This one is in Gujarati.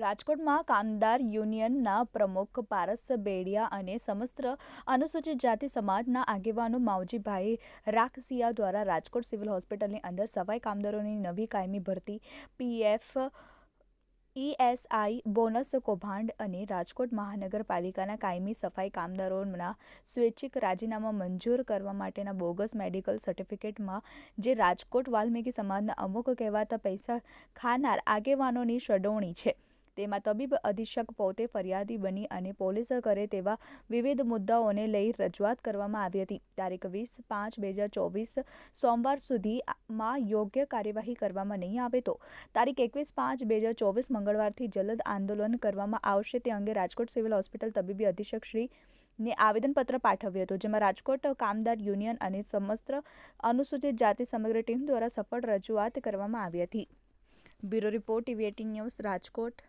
રાજકોટમાં કામદાર યુનિયનના પ્રમુખ પારસ બેડિયા અને સમસ્ત અનુસૂચિત જાતિ સમાજના આગેવાનો માવજીભાઈ રાખસિયા દ્વારા રાજકોટ સિવિલ હોસ્પિટલની અંદર સફાઈ કામદારોની નવી કાયમી ભરતી, પીએફ ઈએસઆઈ બોનસ કૌભાંડ અને રાજકોટ મહાનગરપાલિકાના કાયમી સફાઈ કામદારોના સ્વૈચ્છિક રાજીનામા મંજૂર કરવા માટેના બોગસ મેડિકલ સર્ટિફિકેટમાં જે રાજકોટ વાલ્મીકી સમાજના અમુક કહેવાતા પૈસા ખાનાર આગેવાનોની સડવણી છે. તેમાં તબીબ અધિક્ષક પોતે ફરિયાદી બની અને પોલીસ કરે તેવા વિવિધ મુદ્દાઓને લઈ રજૂઆત કરવામાં આવી હતી. તારીખ વીસ પાંચ બે હજાર ચોવીસ સોમવાર સુધીમાં યોગ્ય કાર્યવાહી કરવામાં નહીં આવે તો તારીખ એકવીસ પાંચ બે હજાર ચોવીસ મંગળવારથી જલદ આંદોલન કરવામાં આવશે તે અંગે રાજકોટ સિવિલ હોસ્પિટલ તબીબી અધિક્ષક શ્રી ને આવેદનપત્ર પાઠવ્યું હતું, જેમાં રાજકોટ કામદાર યુનિયન અને સમસ્ત અનુસૂચિત જાતિ સમગ્ર ટીમ દ્વારા સફળ રજૂઆત કરવામાં આવી હતી. Bureau report, TV news Rajkot.